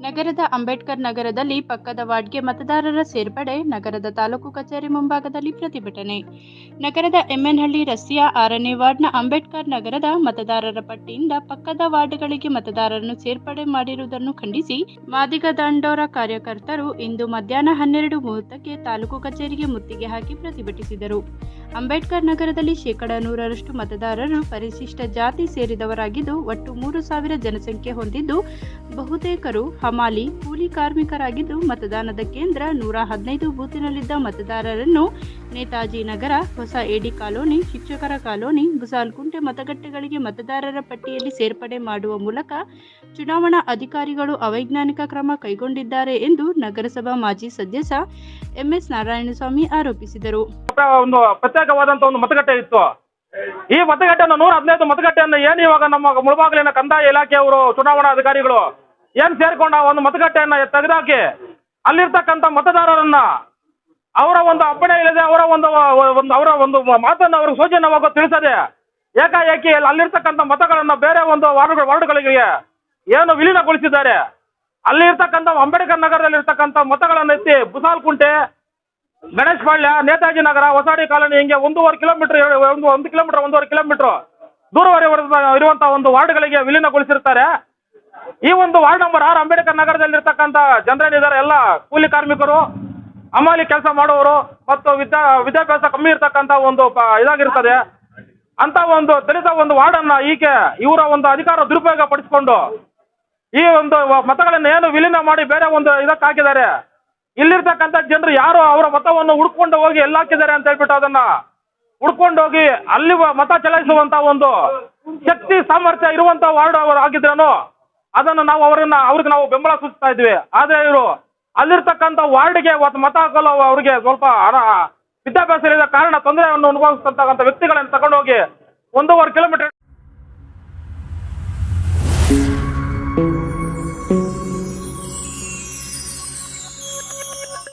ನಗರದ ಅಂಬೇಡ್ಕರ್ ನಗರದಲ್ಲಿ ಪಕ್ಕದ ವಾರ್ಡ್ಗೆ ಮತದಾರರ ಸೇರ್ಪಡೆ, ನಗರದ ತಾಲೂಕು ಕಚೇರಿ ಮುಂಭಾಗದಲ್ಲಿ ಪ್ರತಿಭಟನೆ. ನಗರದ ಎಮ್ಮೆನಹಳ್ಳಿ ರಸ್ತೆಯ ಆರನೇ ವಾರ್ಡ್ನ ಅಂಬೇಡ್ಕರ್ ನಗರದ ಮತದಾರರ ಪಟ್ಟಿಯಿಂದ ಪಕ್ಕದ ವಾರ್ಡ್ಗಳಿಗೆ ಮತದಾರರನ್ನು ಸೇರ್ಪಡೆ ಮಾಡಿರುವುದನ್ನು ಖಂಡಿಸಿ, ಮಾದಿಗ ದಂಡೋರ ಕಾರ್ಯಕರ್ತರು ಇಂದು ಮಧ್ಯಾಹ್ನ ಹನ್ನೆರಡು ಮೂವತ್ತಕ್ಕೆ ತಾಲೂಕು ಕಚೇರಿಗೆ ಮುತ್ತಿಗೆ ಹಾಕಿ ಪ್ರತಿಭಟಿಸಿದರು. ಅಂಬೇಡ್ಕರ್ ನಗರದಲ್ಲಿ ಶೇಕಡ ನೂರರಷ್ಟು ಮತದಾರರು ಪರಿಶಿಷ್ಟ ಜಾತಿ ಸೇರಿದವರಾಗಿದ್ದು, ಒಟ್ಟು ಮೂರು ಸಾವಿರ ಜನಸಂಖ್ಯೆ ಹೊಂದಿದ್ದು, ಬಹುತೇಕರು ಹಮಾಲಿ ಕೂಲಿ ಕಾರ್ಮಿಕರಾಗಿದ್ದು ಮತದಾನದ ಕೇಂದ್ರ ನೂರ ಹದಿನೈದು ಬೂತಿನಲ್ಲಿದ್ದ ಮತದಾರರನ್ನು ನೇತಾಜಿ ನಗರ, ಹೊಸ ಎಡಿ ಕಾಲೋನಿ, ಶಿಕ್ಷಕರ ಕಾಲೋನಿ ಬುಸಾಲ್ಕುಂಟೆ ಮತಗಟ್ಟೆಗಳಿಗೆ ಮತದಾರರ ಪಟ್ಟಿಯಲ್ಲಿ ಸೇರ್ಪಡೆ ಮಾಡುವ ಮೂಲಕ ಚುನಾವಣಾ ಅಧಿಕಾರಿಗಳು ಅವೈಜ್ಞಾನಿಕ ಕ್ರಮ ಕೈಗೊಂಡಿದ್ದಾರೆ ಎಂದು ನಗರಸಭಾ ಮಾಜಿ ಸದಸ್ಯ ಎಂಎಸ್ ನಾರಾಯಣಸ್ವಾಮಿ ಆರೋಪಿಸಿದರು. ಮತಗಟ್ಟೆ ಇತ್ತು. ಈ ಮತಗಟ್ಟೆಯನ್ನು ನೂರ ಹದಿನೈದು ಮತಗಟ್ಟೆಯನ್ನು ಏನು ಇವಾಗ ನಮ್ಮ ಮುಳಬಾಗಿಲಿನ ಕಂದಾಯ ಇಲಾಖೆಯವರು ಚುನಾವಣಾ ಅಧಿಕಾರಿಗಳು ಏನ್ ಸೇರ್ಕೊಂಡ? ಒಂದು ಮತಗಟ್ಟೆಯನ್ನ ತೆಗೆದಾಕಿ, ಅಲ್ಲಿರ್ತಕ್ಕಂಥ ಮತದಾರರನ್ನ ಅವರ ಒಂದು ಅಪ್ಪಣೆ ಇಲ್ಲದೆ ಅವರ ಒಂದು ಒಂದು, ಅವರ ಒಂದು ಮಾತನ್ನು ಅವರು ಸೂಚನೆವಾಗೋ ತಿಳಿಸದೆ ಏಕಾಏಕಿ ಅಲ್ಲಿರ್ತಕ್ಕಂಥ ಮತಗಳನ್ನ ಬೇರೆ ಒಂದು ವಾರ್ಡ್ ವಾರ್ಡ್ಗಳಿಗೆ ಏನು ವಿಲೀನಗೊಳಿಸಿದ್ದಾರೆ. ಅಲ್ಲಿರ್ತಕ್ಕಂಥ ಅಂಬೇಡ್ಕರ್ ನಗರದಲ್ಲಿ ಇರ್ತಕ್ಕಂಥ ಮತಗಳನ್ನು ಎತ್ತಿ ಬುಸಾಲ್ಕುಂಟೆ, ಗಣೇಶ್ ಪಾಳ್ಯ, ನೇತಾಜಿ ನಗರ, ಹೊಸಾಡಿ ಕಾಲೋನಿ ಹಿಂಗೆ ಒಂದೂವರೆ ಕಿಲೋಮೀಟರ್, ಒಂದು ಒಂದು ಕಿಲೋಮೀಟರ್, ಒಂದೂವರೆ ಕಿಲೋಮೀಟರ್ ದೂರವರೆ ಇರುವಂತಹ ಒಂದು ವಾರ್ಡ್ಗಳಿಗೆ ವಿಲೀನಗೊಳಿಸಿರ್ತಾರೆ ಈ ಒಂದು ವಾರ್ಡ್ ನಂಬರ್ ಆರು ಅಂಬೇಡ್ಕರ್ ನಗರದಲ್ಲಿರ್ತಕ್ಕಂಥ ಜನರೇನಿದ್ದಾರೆ ಎಲ್ಲ ಕೂಲಿ ಕಾರ್ಮಿಕರು, ಅಮಾಲಿ ಕೆಲಸ ಮಾಡುವವರು ಮತ್ತು ವಿದ್ಯಾ ವಿದ್ಯಾಭ್ಯಾಸ ಕಮ್ಮಿ ಇರ್ತಕ್ಕಂಥ ಒಂದು ಇದಾಗಿರ್ತದೆ. ಅಂತ ಒಂದು ದಲಿತ ಒಂದು ವಾರ್ಡನ್ನ ಈಕೆ ಇವರ ಒಂದು ಅಧಿಕಾರ ದುರುಪಯೋಗ ಪಡಿಸಿಕೊಂಡು ಈ ಒಂದು ಮತಗಳನ್ನು ಏನು ವಿಲೀನ ಮಾಡಿ ಬೇರೆ ಒಂದು ಇದಕ್ಕೆ ಹಾಕಿದ್ದಾರೆ ಇಲ್ಲಿರ್ತಕ್ಕಂಥ ಜನರು ಯಾರು ಅವರ ಮತವನ್ನು ಹುಡ್ಕೊಂಡು ಹೋಗಿ ಎಲ್ಲ ಹಾಕಿದ್ದಾರೆ ಅಂತ ಹೇಳ್ಬಿಟ್ಟು ಅದನ್ನ ಹುಡ್ಕೊಂಡು ಹೋಗಿ ಅಲ್ಲಿ ಮತ ಚಲಾಯಿಸುವಂತ ಒಂದು ಶಕ್ತಿ ಸಾಮರ್ಥ್ಯ ಇರುವಂತ ವಾರ್ಡ್ ಅವರು ಆಗಿದ್ರೇನು ಅದನ್ನು ನಾವು ಅವರನ್ನ, ಅವ್ರಿಗೆ ನಾವು ಬೆಂಬಲ ಸೂಚಿಸ್ತಾ ಇದ್ವಿ ಆದ್ರೆ ಇವರು ಅಲ್ಲಿರ್ತಕ್ಕಂಥ ವಾರ್ಡ್ಗೆ ಅವತ್ತು ಮತ ಹಾಕಲು ಅವರಿಗೆ ಸ್ವಲ್ಪ ವಿದ್ಯಾಭ್ಯಾಸ ಇಲ್ಲದ ಕಾರಣ ತೊಂದರೆಯನ್ನು ಅನುಭವಿಸ್ತಕ್ಕಂಥ ವ್ಯಕ್ತಿಗಳನ್ನು ತಗೊಂಡೋಗಿ ಒಂದೂವರೆ ಕಿಲೋಮೀಟರ್